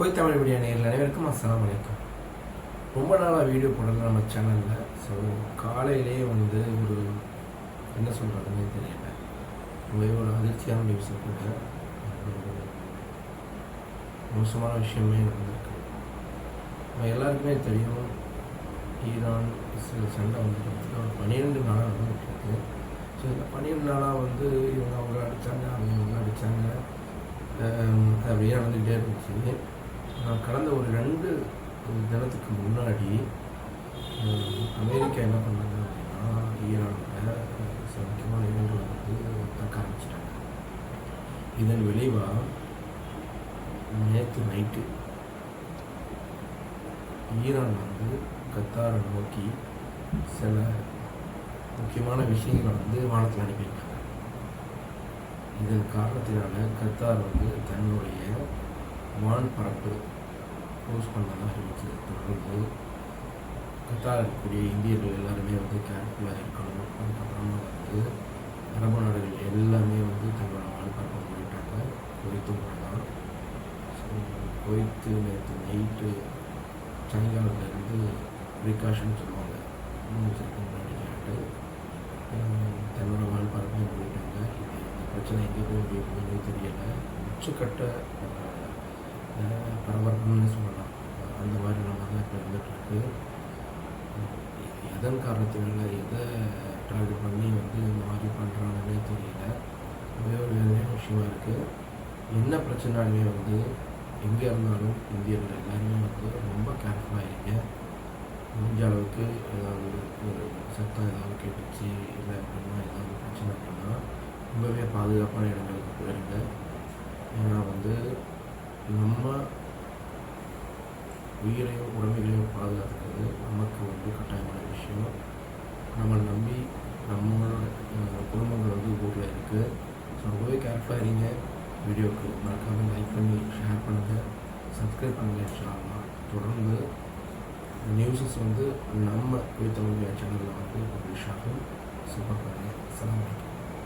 போய் தமிழ் வீடியோ நேரில் அனைவருக்கும் அஸ்லாம் வலைக்கம் ரொம்ப நாளாக வீடியோ போடல நம்ம சேனலில் ஸோ காலையிலேயே வந்து ஒரு என்ன சொல்கிறதுனே தெரியல. ஒரே ஒரு அதிர்ச்சியான நியூஸை கூட மோசமான விஷயமே நடந்திருக்கு. நம்ம எல்லாருக்குமே தெரியும் ஈரான் இஸ்ரேல் சண்டை வந்துருக்கு ஒரு பன்னிரெண்டு நாளாக நடந்துட்டு ஸோ இந்த பன்னிரெண்டு நாளாக வந்து இவங்க அவங்க அடித்தாங்க அவங்க இவங்க அடித்தாங்க அப்படியே நடந்துக்கிட்டே இருந்துச்சு. நான் கடந்த ஒரு ரெண்டு தினத்துக்கு முன்னாடி அமெரிக்கா என்ன பண்ணாங்க அப்படின்னா ஈரானில் சில முக்கியமான இடங்கள் வந்து தக்க ஆரம்பிச்சிட்டாங்க. இதன் விளைவாக நேற்று நைட்டு ஈரான் வந்து கத்தாரை நோக்கி சில முக்கியமான விஷயங்களை வந்து வானத்தில் அனுப்பியிருக்காங்க. இதன் காரணத்தினால கத்தார் வந்து தன்னுடைய வான் பரப்பு க்ளோஸ் பண்ணதாக இருந்துச்சு தொடர்ந்து கத்தார் இருக்கக்கூடிய இந்தியர்கள் எல்லாருமே வந்து கேர்ஃபுல்லாக இருக்கணும். அதுக்கப்புறமா வந்து அரபு நாடுகள் எல்லாமே வந்து தங்களோட வான் பரப்பை பண்ணிட்டாங்க குவைத்தும் போடலாம் ஸோ குவைத்து நேற்று நைட்டு சாயங்காலத்துலேருந்து ப்ரிகாஷன் சொல்லுவாங்க. முன்னெச்சரிக்கை முன்னாடி தன்னோட வான் பரப்பையும் போயிட்டாங்க இது இந்த பிரச்சனை எங்கே போய் முடிய தெரியலை. உச்சக்கட்ட பரபரப்புன்னு சொல்லலாம். அந்த மாதிரி நம்ம தான் இப்போ இருந்துகிட்ருக்கு எதன் காரணத்தினால எதை டார்கெட் பண்ணி வந்து இந்த மாதிரி பண்ணுறாங்கன்னே தெரியல. ஒரே ஒரு வேதனையான விஷயமா இருக்குது என்ன பிரச்சனாலுமே வந்து எங்கே இருந்தாலும் இந்தியர்கள் எல்லாருமே வந்து ரொம்ப கேர்ஃபுல்லாக இருங்க. முடிஞ்ச அளவுக்கு ஏதாவது ஒரு சத்தம் ஏதாவது கேட்டுச்சு இல்லை அப்படின்னா ஏதாவது பிரச்சனை அப்படின்னா ரொம்பவே பாதுகாப்பான இடங்களுக்கு போயிருங்க. நம்ம உயிரையும் உடமைகளையும் பாதுகாத்துக்கிறது நமக்கு வந்து கட்டாயமான விஷயம். நம்மளை நம்பி நம்மளோட குடும்பங்கள் வந்து ஊரில் இருக்குது ஸோ ரொம்பவே கேர்ஃபுல்லாக இருங்க. வீடியோக்கு மறக்காமல் லைக் பண்ணி ஷேர் பண்ணுங்கள் சப்ஸ்கிரைப் பண்ணுங்கள் இன்ஷால்லா தொடர்ந்து நியூஸஸ் வந்து நம்ம தமிழ் சேனலில் வந்து பப்ளிஷ் ஆகும். சூப்பர் பண்ணுங்கள் அஸ்ஸலாமு அலைக்கும்.